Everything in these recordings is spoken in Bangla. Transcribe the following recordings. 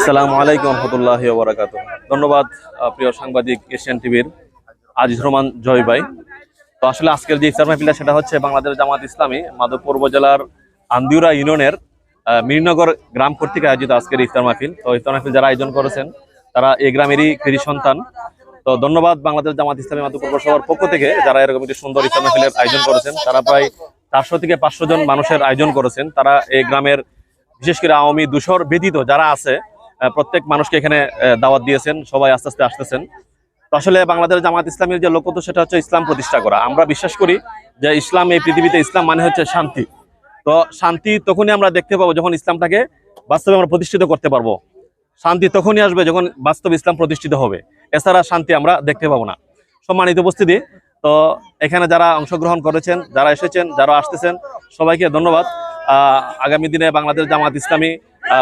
আসসালামু আলাইকুম রহমতুল্লাহ বরাকাত ধন্যবাদ প্রিয় সাংবাদিক এশিয়ান টিভির আজিজ রহমান জয় ভাই। তো আসলে আজকের যে ইফতার মাহফিলটা, সেটা হচ্ছে বাংলাদেশ জামাত ইসলামী, মাধবপুর উপজেলার আন্দিউরা ইউনিয়নের মিরনগর গ্রাম কর্তৃক আয়োজিত আজকের ইফতার মাহফিল। তো ইফতার মাহফিল যারা আয়োজন করেছেন, তারা এই গ্রামেরই কৃষি সন্তান। তো ধন্যবাদ বাংলাদেশ জামাত ইসলামী, মাধবপুর পৌরসভার পক্ষ থেকে যারা এরকম একটি সুন্দর ইফতার মাহফিলের আয়োজন করেছেন। তারা প্রায় চারশো থেকে পাঁচশো জন মানুষের আয়োজন করেছেন। তারা এই গ্রামের, বিশেষ করে আওয়ামী দুশোর ব্যতীত যারা আছে প্রত্যেক মানুষকে এখানে দাওয়াত দিয়েছেন, সবাই আস্তে আস্তে আসতেছেন। তো আসলে বাংলাদেশ জামাত ইসলামের যে লক্ষ্য তো সেটা হচ্ছে ইসলাম প্রতিষ্ঠা করা। আমরা বিশ্বাস করি যে ইসলাম, এই পৃথিবীতে ইসলাম মানে হচ্ছে শান্তি। তো শান্তি তখনই আমরা দেখতে পাবো যখন ইসলামটাকে বাস্তবে আমরা প্রতিষ্ঠিত করতে পারব। শান্তি তখনই আসবে যখন বাস্তব ইসলাম প্রতিষ্ঠিত হবে। এছাড়া শান্তি আমরা দেখতে পাবো না। সম্মানিত উপস্থিতি, তো এখানে যারা অংশগ্রহণ করেছেন, যারা এসেছেন, যারা আসতেছেন, সবাইকে ধন্যবাদ। আগামী দিনে বাংলাদেশ জামাত ইসলামী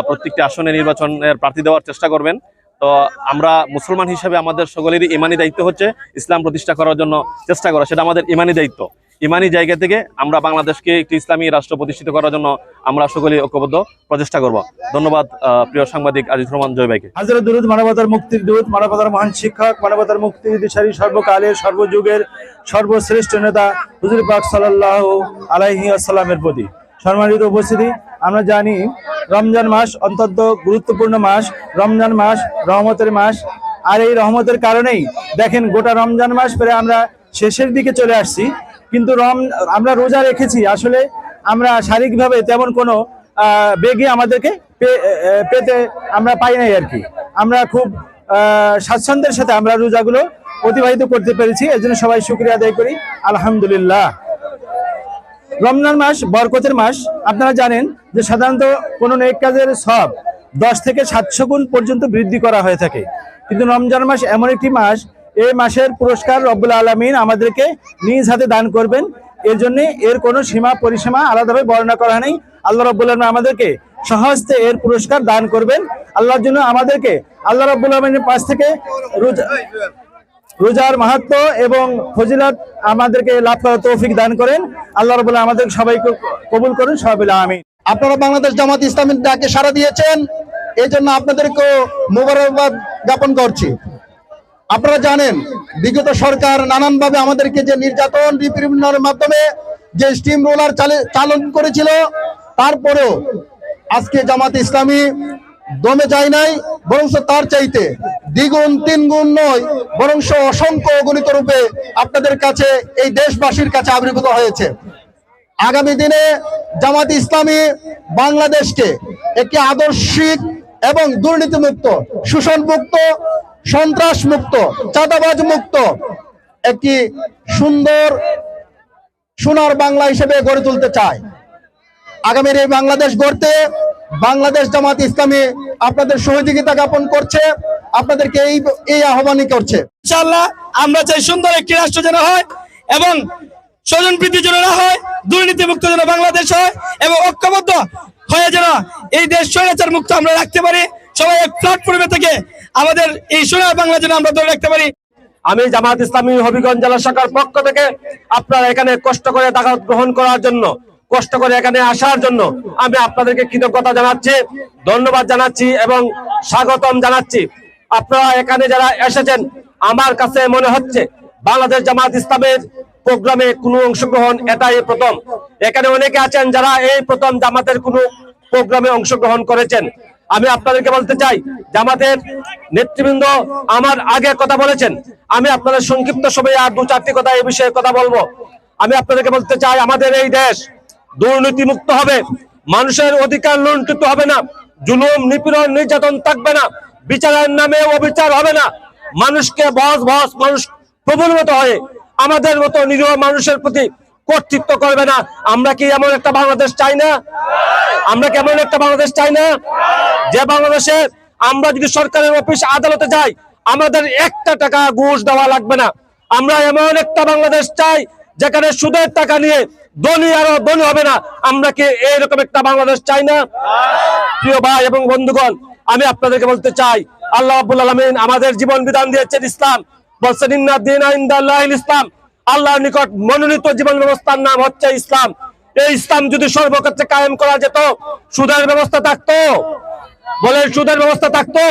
প্রত্যেকটি আসনে নির্বাচনের প্রার্থী দেওয়ার চেষ্টা করবেন। তো আমরা মুসলমান হিসেবে আমাদের সকলেরই ইমানি দায়িত্ব হচ্ছে ইসলাম প্রতিষ্ঠা করার জন্য চেষ্টা করা, সেটা আমাদের ইমানি দায়িত্ব। ইমানি জায়গা থেকে আমরা বাংলাদেশকে একটি ইসলামী রাষ্ট্র প্রতিষ্ঠিত করার জন্য আমরা সকলে ঐক্যবদ্ধ প্রচেষ্টা করব। ধন্যবাদ প্রিয় সাংবাদিক আজিজ রহমান জয় ভাইকে। হাজার দুরুদ, মানবতার মুক্তির দূত মানবতার মহান শিক্ষক, মানবতার মুক্তির দিশারি সর্বকালের, সর্বযুগের, সর্বশ্রেষ্ঠ নেতা হুজুর পাক সাল্লাহ আলাইহি আসসালামের প্রতি সম্মানিত উপস্থিতি। আমরা জানি রমজান মাস অত্যন্ত গুরুত্বপূর্ণ মাস, রমজান মাস রহমতের মাস। আর এই রহমতের কারণেই দেখেন গোটা রমজান মাস পরে আমরা শেষের দিকে চলে আসছি। কিন্তু রম আমরা রোজা রেখেছি, আসলে আমরা শারীরিকভাবে তেমন কোনো বেগে আমাদেরকে পেতে আমরা পাই নাই আর কি। আমরা খুব স্বাচ্ছন্দ্যের সাথে আমরা রোজাগুলো অতিবাহিত করতে পেরেছি। এর জন্য সবাই শুক্রিয়া আদায় করি। আলহামদুলিল্লাহ। রমজান মাস বরকতের মাস। আপনারা জানেন যে সাধারণত কোনো নেক কাজের সব দশ থেকে সাতশো গুণ পর্যন্ত বৃদ্ধি করা হয়ে থাকে। কিন্তু রমজান মাস এমন একটি মাস এই মাসের পুরস্কার রব্বুল আলমিন আমাদেরকে নিজ হাতে দান করবেন। এর জন্য এর কোনো সীমা পরিসীমা আলাদাভাবে বর্ণনা করা নেই। আল্লাহ রব্বুল আলমিন আমাদেরকে সহজতে এর পুরস্কার দান করবেন। আল্লাহর জন্য আমাদেরকে আল্লাহ রব্বুল আলমিনের পাশ থেকে রোজা রোজার মাহাত্ম এবং ফজিলত আমাদেরকে লাভ করার তৌফিক দান করেন। আল্লাহ রবুল্লাহ আমাদের সবাইকে কবুল করুন, সবাই আমি আপনারা বাংলাদেশ জামাত ইসলামের ডাকে সাড়া দিয়েছেন, এই জন্য আপনাদেরকেও মোবারকবাদ জ্ঞাপন করছি। আপনারা জানেন, বিগত সরকার নানানভাবে আমাদেরকে যে নির্যাতন রিপ্রিমিনার মাধ্যমে যে স্টিম রোলার চালন করেছিল, তারপরেও আজকে জামাত ইসলামী দমে যায় নাই বরং তার চাইতে দ্বিগুণ তিন গুণ নয় বরং অসংখ্য অগণিত রূপে আপনাদের কাছে এই দেশবাসীর কাছে আবির্ভূত হয়েছে। আগামী দিনে জামাত ইসলামী বাংলাদেশকে একটি আদর্শিক এবং দুর্নীতিমুক্ত শোষণ মুক্ত সন্ত্রাস মুক্ত চাঁদাবাজ মুক্ত একটি সুন্দর, সোনার বাংলা হিসেবে গড়ে তুলতে চায়। আগামীর এই বাংলাদেশ গড়তে বাংলাদেশ জামাত ইসলামী আপনাদের সহযোগিতা জ্ঞাপন করছে আপনাদেরকে এই এই আহ্বানই করছে। ইনশাআল্লাহ আমরা চাই সুন্দর একটি রাষ্ট্র যেন হয় এবং স্বজন প্রীতি যেন না হয় দুর্নীতি মুক্ত যেন বাংলাদেশ হয় এবং ঐক্যবদ্ধ হয়ে যেন এই দেশ স্বৈরাচার মুক্ত আমরা রাখতে পারি। সবাই এক প্ল্যাটফর্মে থেকে আমাদের এই সোনার বাংলা যেন আমরা ধরে রাখতে পারি। আমি জামাত ইসলামী হবিগঞ্জ জেলা শাখার পক্ষ থেকে আপনারা এখানে কষ্ট করে দাওয়াত গ্রহণ করার জন্য কষ্ট করে এখানে আসার জন্য আমি আপনাদেরকে কৃতজ্ঞতা জানাচ্ছি, ধন্যবাদ জানাচ্ছি এবং স্বাগতম জানাচ্ছি। আপনারা এখানে যারা এসেছেন, আমার কাছে মনে হচ্ছে বাংলাদেশ জামাত ইসলামের প্রোগ্রামে কোনো অংশগ্রহণ এটাই প্রথম। এখানে অনেকে আছেন যারা এই প্রথম জামাতের কোনো প্রোগ্রামে অংশগ্রহণ করেছেন। আমি আপনাদেরকে বলতে চাই, জামাতের নেতৃবৃন্দ আমার আগে কথা বলেছেন। আমি আপনাদের সংক্ষিপ্ত সময়ে আর দু চারটি কথা এই বিষয়ে কথা বলব। আমি আপনাদেরকে বলতে চাই, আমাদের এই দেশ দুর্নীতি মুক্ত হবে। মানুষের অধিকার লুণ্ঠিত হবে না। জুলুম, নিপীড়ন, নির্যাতন থাকবে না। বিচারের নামে অবিচার হবে না। মানুষকে বস বস মানুষ প্রবণত হয়ে। আমাদের মতো নিরীহ মানুষের প্রতি কর্তৃত্ব করবে না। আমরা কি এমন একটা বাংলাদেশ চাই না? আমরা কেমন একটা বাংলাদেশ চাই না? যে বাংলাদেশে আমরা যদি সরকারের অফিস আদালতে যাই, আমাদের একটা টাকা ঘুষ দেওয়া লাগবে না। আমরা এমন একটা বাংলাদেশ চাই, যেখানে সুদের টাকা নিয়ে ধনী আরও ধনী হবে না। আমরা কি এইরকম একটা বাংলাদেশ চাই না? প্রিয় ভাই এবং বন্ধুগণ, আমি আপনাদেরকে বলতে চাই, আল্লাহ আব্বুল আলমিন আমাদের জীবন বিধান দিয়েছেন ইসলাম। বলছেন ইসলাম। আল্লাহর নিকট মনোনীত জীবন ব্যবস্থার নাম হচ্ছে ইসলাম। এই ইসলাম যদি সর্বক্ষেত্রে কায়েম করা যেত, সুদের ব্যবস্থা থাকতো? বলেন, সুদের ব্যবস্থা থাকতো?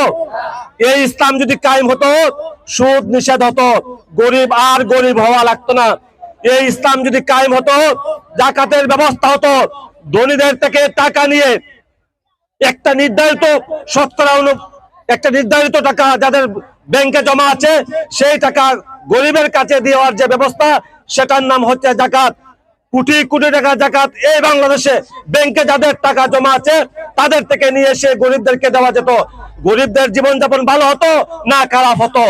এই ইসলাম যদি কায়েম হতো, সুদ নিষেধ হতো। গরিব আর গরিব হওয়া লাগতো না। এই ইসলাম যদি কায়েম হতো, জাকাতের ব্যবস্থা হতো, ধনীদের থেকে টাকা নিয়ে একটা নির্ধারিত শতকরা একটা নির্ধারিত টাকা যাদের ব্যাংকে জমা আছে, সেই টাকা গরিবের কাছে দেওয়ার যে ব্যবস্থা, সেটার নাম হচ্ছে জাকাত। কোটি কোটি টাকা জাকাত এই বাংলাদেশে ব্যাংকে যাদের টাকা জমা আছে, তাদের থেকে নিয়ে এসে গরিবদেরকে দেওয়া যেত। গরিবদের জীবনযাপন ভালো হতো না খারাপ হতো?